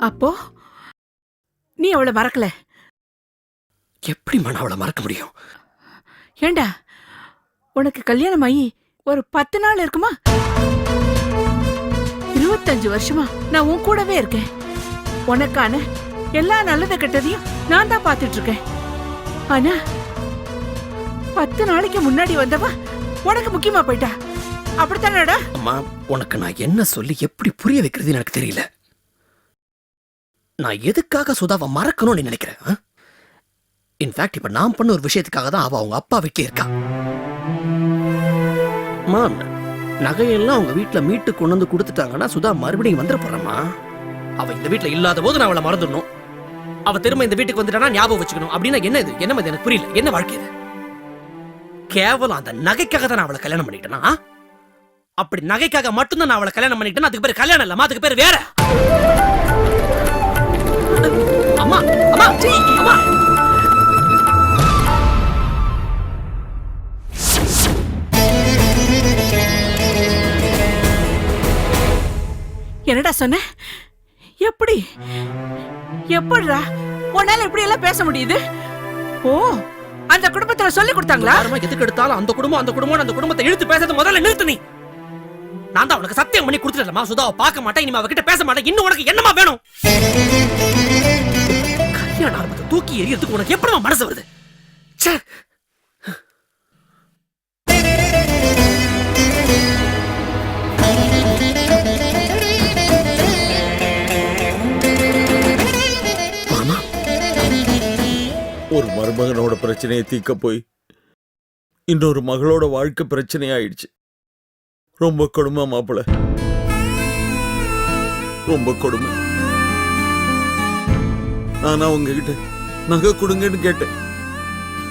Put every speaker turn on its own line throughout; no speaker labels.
அப்போ? நீ அவளை மறக்கல?
எப்படிம்மா நான் அவளை மறக்க முடியும்?
ஏண்டா? உனக்கு கல்யாணம் ஆகி ஒரு பத்து நாள் இருக்குமா? இருபத்தஞ்சு வருஷமா நான் உன் கூடவே இருக்கேன். உனக்கான எல்லா நல்லது கெட்டதையும் நான் தான் பார்த்துட்டு இருக்கேன் ஆனா பத்து நாளைக்கு முன்னாடி வந்தவ உனக்கு முக்கியமா போயிட்டா? அப்படித்தானடா?
அம்மா உனக்கு நான் என்ன சொல்லி எப்படி புரிய வைக்கிறதுன்னு எனக்கு தெரியல. நான் எதுக்காக சுதாவை மறக்கணும்னு நினைக்கிறேன் இன்ஃபேக்ட் இப்போ நான் பண்ண ஒரு விஷயத்துக்காக தான் அவள் அவங்க அப்பா வீட்டில் இருக்கா. அம்மா நகையெல்லாம் அவங்க வீட்டில் மீட்டு கொண்டு வந்து கொடுத்துட்டாங்கன்னா சுதா மறுபடியும் வந்துட போறம்மா. அவ இந்த வீட்டில் இல்லாத போது நான் அவளை மறந்துடணும். அவள் திரும்ப இந்த வீட்டுக்கு வந்துட்டானா ஞாபகம் வச்சுக்கணும். அப்படின்னா என்ன இது? என்ன இது? எனக்கு புரியல. என்ன வாழ்க்கை இது? கேவலம் அந்த நகைக்காக தான் நான் அவளை கல்யாணம் பண்ணிட்டேனா அப்படி நகைக்காக மட்டும்தான் நான் அவளை கல்யாணம் பண்ணிட்டேன் அதுக்கு பேர் கல்யாணம் இல்லாம அதுக்கு பேர் வேற.
என்னடா சொன்ன? எப்படி? எப்படிடா? உன்னால இப்படி எல்லாம் பேச முடியுது? ஓ அந்த குடும்பத்துல சொல்லி கொடுத்தாங்களா?
யாருமா எதுக்கு எடுத்தாலும் அந்த குடும்பம் அந்த குடும்பம் அந்த குடும்பத்தை இழுத்து பேசுறது முதல்ல நிறுத்து நீ. நான் தான் உனக்கு சத்தியம் பண்ணி கொடுத்துட்டேன்மா சுதாவை பார்க்க மாட்டேன் இனிமே அவகிட்ட பேச மாட்டேன் இன்னும் உனக்கு என்னமா வேணும்? தூக்கி எறியறதுக்கு உனக்கு எப்படிமா மனசு வருது? ச்சே!
ஒரு மருமகனோட பிரச்சனையை தீக்க போய் இன்னொரு மகளோட வாழ்க்கை பிரச்சனையாயிடுச்சு. ரொம்ப கொடுமை மாப்பிள. ரொம்ப கொடுமை. நானா உங்ககிட்ட நகை கொடுங்கன்னு கேட்டேன்.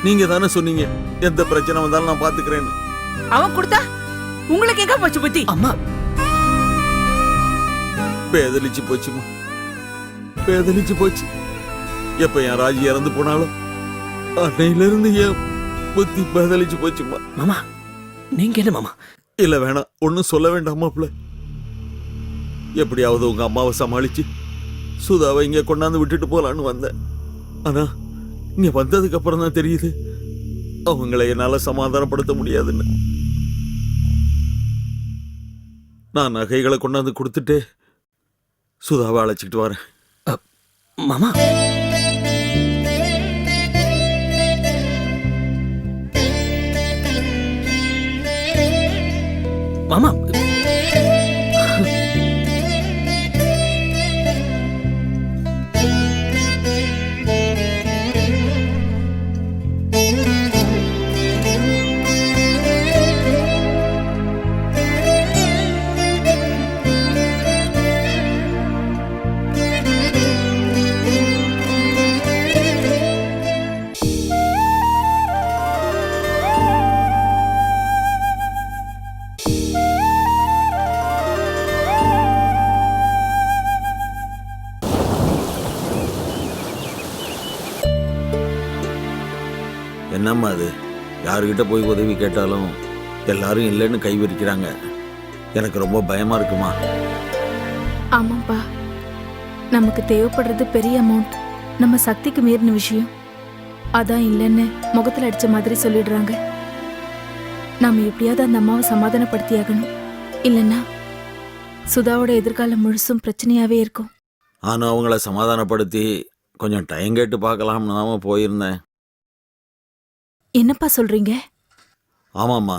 நீங்க தானே சொன்னீங்க எந்த பிரச்சனை வந்தாலும் நான் பாத்துக்கிறேன்னு.
அவன் கொடுத்தா உங்களுக்கு எங்க போச்சு புத்தி?
அம்மா.
பேதலிச்சு போச்சுமா. பேதலிச்சு போச்சு. எப்ப என் ராஜி இறந்து போனாலும் அன்னையில இருந்து என் புத்தி பேதலிச்சு போச்சுமா.
மாமா நீங்க என்ன மாமா?
இல்ல வேணாம் ஒன்னும் சொல்ல வேண்டாம் மாப்ள எப்படியாவது உங்க அம்மாவை சமாளிச்சு சுதாவை இங்க கொண்டாந்து விட்டுட்டு போலான்னு வந்தேன். ஆனா இங்க வந்ததுக்கு அப்புறம் தான் தெரியுது. அவங்கள என்னால சமாதானப்படுத்த முடியாதுன்னு. நான் நகைகளை கொண்டாந்து கொடுத்துட்டு சுதாவை அழைச்சிக்கிட்டு வரேன்.
மாமா. மாமா.
யாருக்கிட்ட போய் உதவி கேட்டாலும் எல்லாரும் இல்லைன்னு கை விரிக்கிறாங்க எனக்கு ரொம்ப பயமா இருக்குமா?
ஆமாப்பா. நமக்கு தேவைப்படுறது பெரிய அமௌண்ட் நம்ம சக்திக்கு மீறின விஷயம். அதான் இல்லைன்னு முகத்துல அடிச்ச மாதிரி சொல்லிடுறாங்க. நாம எப்படியாவது அந்த அம்மாவை சமாதானப்படுத்தியாகணும். இல்லைன்னா சுதாவோட எதிர்காலம் முழுசும் பிரச்சனையாவே இருக்கும்.
ஆனா அவங்கள சமாதானப்படுத்தி கொஞ்சம் டைம் கேட்டு பார்க்கலாம்னு தான் போயிருந்தேன்.
என்னப்பா சொல்றீங்க?
ஆமாம்மா.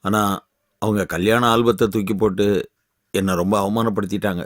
ஆனால் அவங்க கல்யாண ஆல்பத்தை தூக்கி போட்டு என்னை ரொம்ப அவமானப்படுத்திட்டாங்க.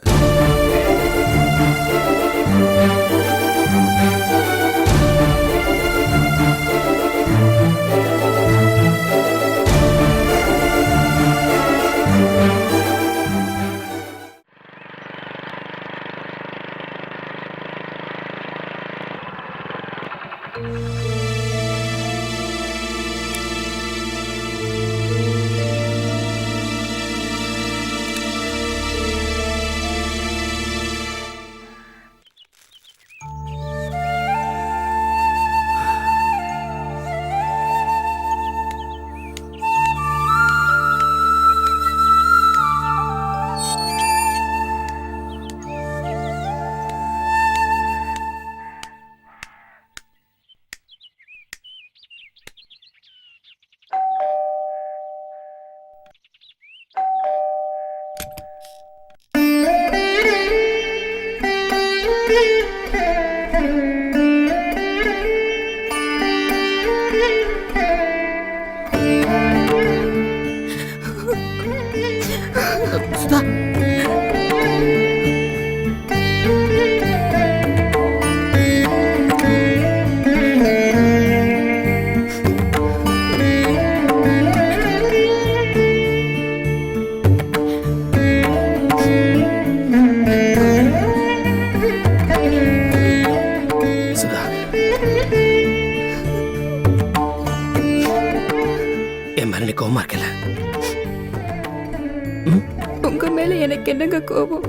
எனக்கு என்னங்க கோபம்?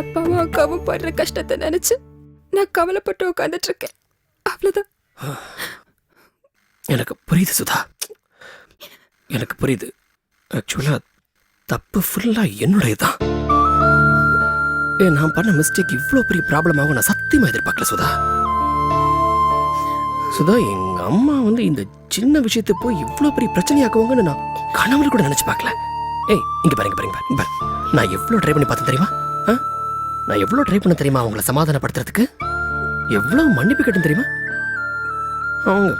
அப்பாவும் அக்காவும் படுற கஷ்டத்தை நினைச்சு நான் கவலைப்பட்டு உட்காந்துட்டு இருக்கேன் அவ்வளோதான்
எனக்கு புரியுது சுதா. எனக்கு புரியுது. ஆக்சுவலாக தப்பு ஃபுல்லாக என்னுடையது தான் ஏ நான் பண்ண மிஸ்டேக் இவ்வளோ பெரிய ப்ராப்ளம் ஆகும் நான் சத்தியமாக எதிர்பார்க்கல சுதா. சுதா எங்க அம்மா வந்து இந்த சின்ன விஷயத்தை போய் இவ்வளோ பெரிய பிரச்சனையாக்குவாங்கன்னு நான் கனவுல கூட நினைச்சு பார்க்கல. ஏய் இங்கே பாருங்க பாருங்க பாருங்க. பாரு. நான் எவ்வளோ ட்ரை பண்ணி பார்த்தேன் தெரியுமா? ஆ? நான் எவ்வளோ ட்ரை பண்ண தெரியுமா அவங்கள சமாதானப்படுத்துறதுக்கு? எவ்வளோ மன்னிப்பு கேட்டேன் தெரியுமா? அவங்க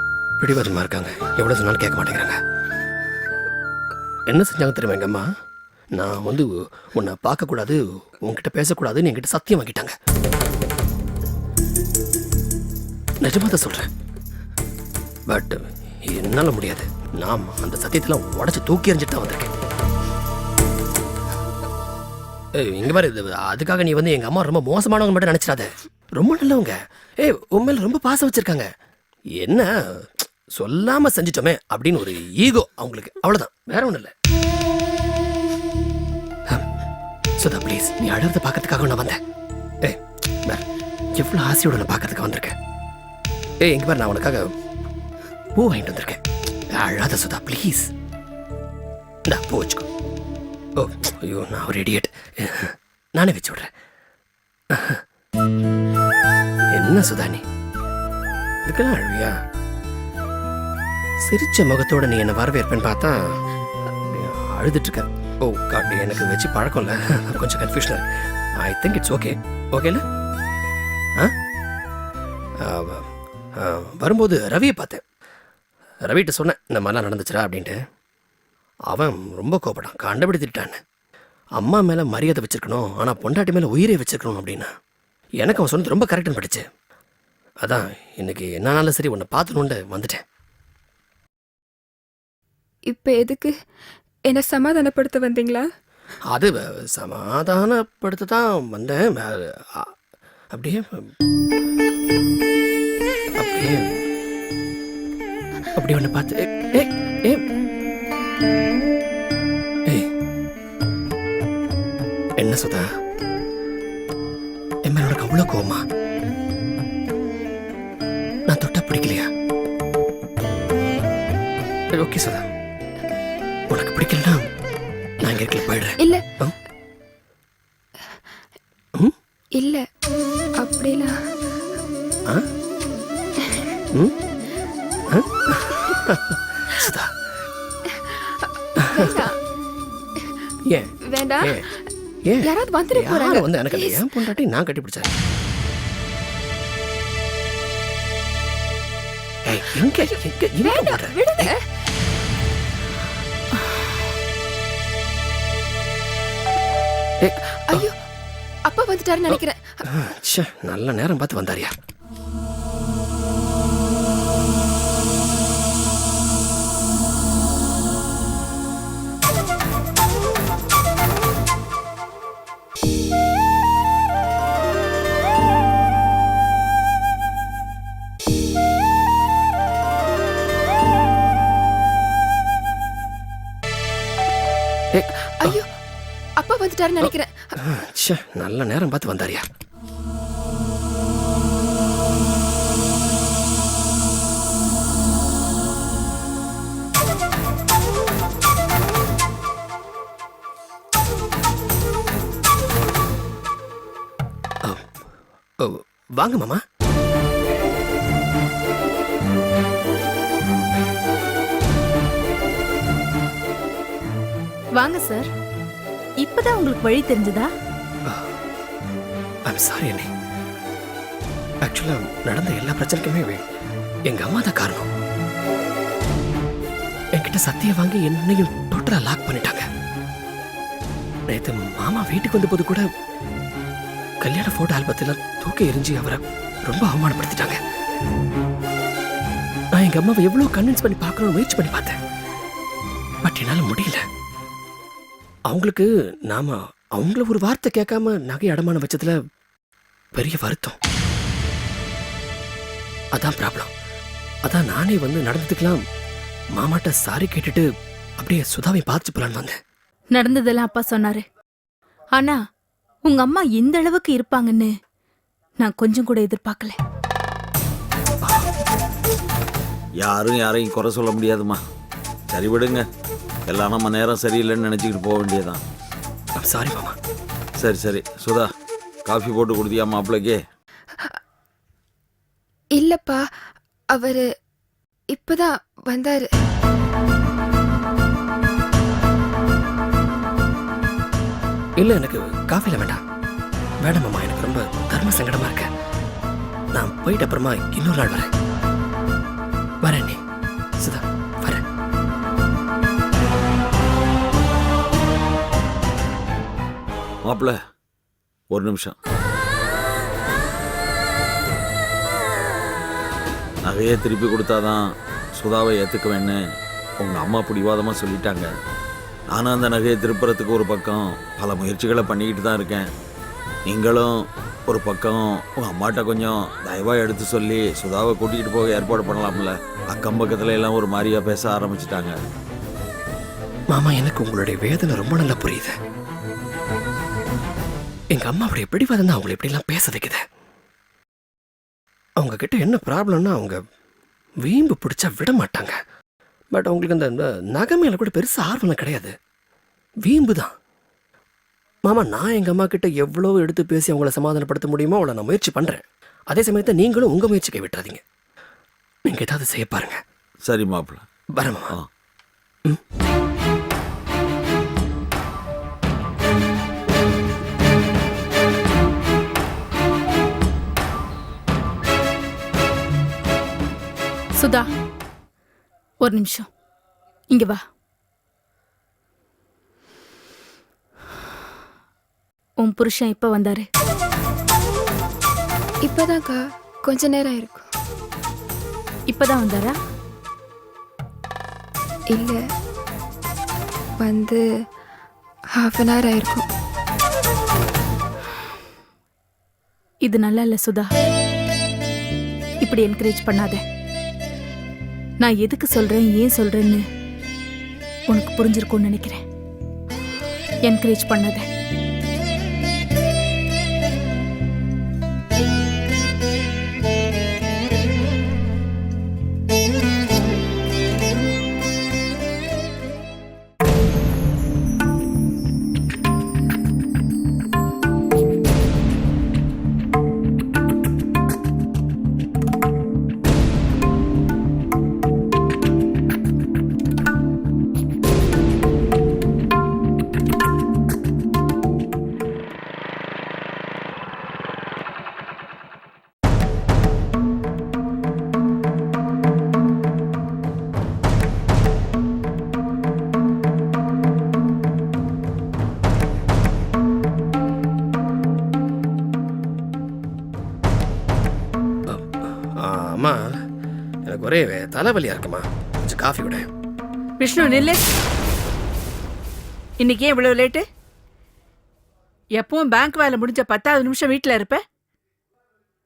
பிடிவாதமாக இருக்காங்க. எவ்வளோ சொன்னாலும் கேட்க மாட்டேங்கிறாங்க. என்ன செஞ்சாங்க தெரியுமா எங்கள் அம்மா? நான் வந்து உன்னை பார்க்கக்கூடாது உன்கிட்ட பேசக்கூடாதுன்னு என்கிட்ட சத்தியம் வாங்கிட்டாங்க. நிஜமாக தான் சொல்றேன். பட் என்னால் முடியாது. நாம் அந்த சத்தியத்தெல்லாம் உடச்சி தூக்கி எறிஞ்சிட்டு தான் வந்திருக்கேன். இங்க மாதிரி அதுக்காக நீ வந்து எங்க அம்மா ரொம்ப மோசமானவங்க மட்டும் நினைச்சிடாத. ரொம்ப நல்லவங்க. ஏய் உன் ரொம்ப பாசம் வச்சிருக்காங்க. என்ன? சொல்லாம செஞ்சிட்டோமே அப்படின்னு ஒரு ஈகோ அவங்களுக்கு. அவ்வளவுதான். வேற ஒண்ணும் இல்ல. சுதா ப்ளீஸ் நீ அழுறத பார்க்கறதுக்காக நான் வந்தேன். ஏய் வேற எவ்வளவு ஆசையோட நான் பார்க்கறதுக்கு வந்திருக்கேன் ஏய் இங்க பாரு நான் உனக்காக பூ வாங்கிட்டு வந்திருக்கேன். அழாத சுதா ப்ளீஸ். நான் பூ வச்சுக்கோ. ஓ ஐயோ நான் ஒரு இடியட் நானே வச்சு விடுறேன். என்ன சுதானி? நீ இதுக்கெல்லாம் அழுவியா? சிரிச்ச முகத்தோட நீ என்னை வரவேற்பேன்னு பார்த்தா அழுதுட்டு இருக்க ஓ காட்டு எனக்கு வச்சு பழக்கம் இல்லை கொஞ்சம் confusion I think it's okay ஓகேல ஆ? வரும்போது ரவியை பார்த்தேன். ரவிகிட்ட சொன்னேன் இந்த மாதிரிலாம் நடந்துச்சுடா அப்படின்ட்டு. அவன் ரொம்ப கோபப்படான் கண்டுபிடித்துட்டான்னு. அம்மா மேலே மரியாதை வச்சிருக்கணும் ஆனால் பொண்டாட்டி மேலே உயிரை வச்சிருக்கணும் அப்படின்னா. எனக்கு அவன் சொன்னது ரொம்ப கரெக்டுன்னு படிச்சு. அதான் இன்னைக்கு என்னாலும் சரி உன்னை பார்த்துணுன்ட்டு வந்துட்டேன்.
இப்ப எதுக்கு? என்ன சமாதானப்படுத்த வந்தீங்களா?
அது சமாதானப்படுத்த தான் வந்தேன். அப்படியே அப்படியே அப்படி ஒன்று பார்த்து ஏ ஏ என்ன சுதா என் மேல உனக்கு அவ்வளோ கோவமா? நான் தொட்டா பிடிக்கலையா? ஓகே சுதா. உனக்கு பிடிக்கலனா நான் இங்க இருக்கல போயிடுறேன்.
இல்ல? இல்ல. அப்படிலாம்?
சுதா. ஏன்?
வேண்டாம்.
ஏன்
யாராவது வந்துட போறாங்க.
வந்து எனக்கு. ஏன் பொண்டாட்டி நான் கட்டி பிடிச்சேன் எங்க எங்க எங்க?
விடுங்க. ஐயோ அப்பா வந்துட்டாருன்னு நினைக்கிறேன்.
நல்ல நேரம் பார்த்து வந்தாரியா.
நினைக்கிறேன்.
ச்சே, நல்ல நேரம் பார்த்து வந்தாரியா. ஆ, ஓ, வாங்க மாமா.
வாங்க சார். இப்பதான் உங்களுக்கு வழி தெரிஞ்சதா?
ஐம் சாரி அண்ணே. ஆக்சுவலாக நடந்த எல்லா பிரச்சனைக்குமே எங்கள் எங்க அம்மா தான் காரணம். என்கிட்ட சத்தியம் வாங்கி என்னையும் டோட்டலாக லாக் பண்ணிட்டாங்க. நேற்று மாமா வீட்டுக்கு வந்தபோது கூட கல்யாண ஃபோட்டோ ஆல்பத்தில் தூக்கி எரிஞ்சு அவரை ரொம்ப அவமானப்படுத்திட்டாங்க. நான் எங்க அம்மாவை எவ்வளோ கன்வின்ஸ் பண்ணி பார்க்கணும்னு முயற்சி பண்ணி பார்த்தேன். பட் என்னால் முடியல. அவங்களுக்கு நாம அவங்கள ஒரு வார்த்தை கேட்காம நகை அடமானம் வச்சதுல பெரிய வருத்தம். அதான் ப்ராப்ளம் அதான் நானே வந்து நடந்ததுக்கெல்லாம் மாமாட்ட சாரி கேட்டுட்டு அப்படியே சுதாவை பார்த்து போலான்னு வந்தேன்.
நடந்ததெல்லாம் அப்பா சொன்னாரு. ஆனா உங்க அம்மா இந்த அளவுக்கு இருப்பாங்கன்னு நான் கொஞ்சம் கூட எதிர்பார்க்கல.
யாரும் யாரையும் குறை சொல்ல முடியாதும்மா. சரி விடுங்க எல்லாம் நம்ம நேரம் சரியில்லைன்னு நினச்சிக்கிட்டு போக வேண்டியதான்
சாரி மாமா.
சரி சரி. சுதா காஃபி போட்டு கொடுத்தியா மாப்பிள்ளைக்கு
இல்லப்பா அவரு இப்பதான் வந்தாரு.
இல்ல எனக்கு காஃபில வேண்டாம். வேண்டாம் மாமா எனக்கு ரொம்ப தர்ம சங்கடமா இருக்கு. நான் போயிட்டு அப்புறமா இன்னொரு நாள் வரேன். வரேன் நீ.
மாப்பிள்ள ஒரு நிமிஷம். நகையை திருப்பி கொடுத்தாதான் சுதாவை ஏற்றுக்குவேன்னு உங்கள் அம்மா பிடிவாதமாக சொல்லிட்டாங்க. நானும் அந்த நகையை திருப்புறத்துக்கு ஒரு பக்கம் பல முயற்சிகளை பண்ணிக்கிட்டு தான் இருக்கேன். நீங்களும் ஒரு பக்கம் உங்கள் அம்மாட்ட கொஞ்சம் தயவாக எடுத்து சொல்லி சுதாவை கூட்டிகிட்டு போக ஏற்பாடு பண்ணலாம்ல. அக்கம் பக்கத்துல எல்லாம் ஒரு மாதிரியாக பேச ஆரம்பிச்சிட்டாங்க.
மாமா எனக்கு உங்களுடைய வேதனை ரொம்ப நல்லா புரியுது. எங்க அம்மா அப்படி எப்படி தான் அவங்களை எப்படிலாம் பேச வைக்குது? அவங்க கிட்ட என்ன ப்ராப்ளம்னா அவங்க வீம்பு பிடிச்சா விட மாட்டாங்க. பட் அவங்களுக்கு அந்த நகை மேல கூட பெருசா ஆர்வம் கிடையாது. வீம்பு தான். மாமா நான் எங்க அம்மா கிட்ட எவ்வளவு எடுத்து பேசி அவங்கள சமாதானப்படுத்த முடியுமோ அவளை நான் முயற்சி பண்றேன். அதே சமயத்தை நீங்களும் உங்க முயற்சிக்கை விட்டுறாதீங்க. நீங்க ஏதாவது செய்ய பாருங்க.
சரி மாப்பிள்ள.
வரேன் மாமா.
சுதா ஒரு நிமிஷம். இங்க வா. உன் புருஷன் இப்ப வந்தாரு.
இப்பதான்க்கா கொஞ்ச நேரம் இருக்கும்
இப்பதான் வந்தாரா?
இல்ல வந்து ஹாஃப் அன் ஹவர் ஆயிருக்கும்.
இது நல்லா இல்ல சுதா. இப்படி என்கரேஜ் பண்ணாத. நான் எதுக்கு சொல்றேன் ஏன் சொல்றேன்னு உனக்கு புரிஞ்சிருக்கும்னு நினைக்கிறேன். என்கரேஜ் பண்ணாத.
ஒரே தலைவலியா இருக்குமா? கொஞ்சம் காஃபி விட
விஷ்ணு நில்லு. இன்னைக்கு ஏன் இவ்வளவு லேட்டு எப்பவும் பேங்க் வேலை முடிஞ்ச பத்தாவது நிமிஷம் வீட்டில் இருப்ப?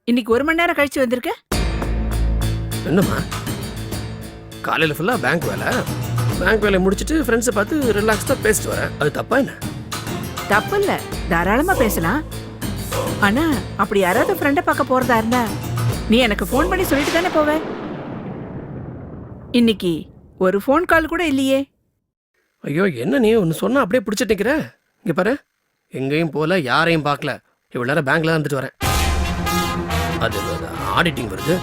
இன்னைக்கு ஒரு மணி நேரம் கழிச்சு வந்திருக்க?
என்னம்மா? காலையில் ஃபுல்லாக பேங்க் வேலை. பேங்க் வேலையை முடிச்சுட்டு ஃப்ரெண்ட்ஸை பார்த்து ரிலாக்ஸ்டாக பேசிட்டு வரேன் அது தப்பா என்ன?
தப்பு இல்ல. தாராளமா பேசலாம். ஆனா அப்படி யாராவது ஃப்ரெண்டை பார்க்க போறதா இருந்தா நீ எனக்கு ஃபோன் பண்ணி சொல்லிட்டு தானே போவ? இன்னைக்கு ஒரு ஃபோன் கால் கூட இல்லையே.
ஐயோ என்ன நீ? ஒன்று சொன்னா அப்படியே பிடிச்சிட்டு நிற்கிற இங்கே பாரு. எங்கேயும் போகல யாரையும் பார்க்கல. இவ்வளோ நேரம் பேங்க்ல தான் இருந்துட்டு வரேன். அது ஆடிட்டிங் வருது.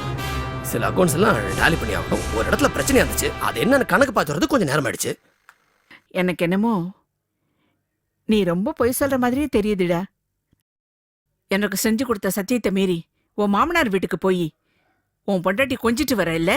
சில அக்கௌண்ட்ஸ் எல்லாம் டேலி பண்ணி ஆகணும். ஒரு இடத்துல பிரச்சனையா இருந்துச்சு. அது என்னன்னு கணக்கு பார்த்து வரது கொஞ்சம் நேரம் ஆயிடுச்சு.
எனக்கு என்னமோ நீ ரொம்ப பொய் சொல்ற மாதிரியே தெரியுதுடா. எனக்கு செஞ்சு கொடுத்த சத்தியத்தை மீறி உன் மாமனார் வீட்டுக்கு போய் உன் பொண்டாட்டி கொஞ்சிட்டு வர இல்ல?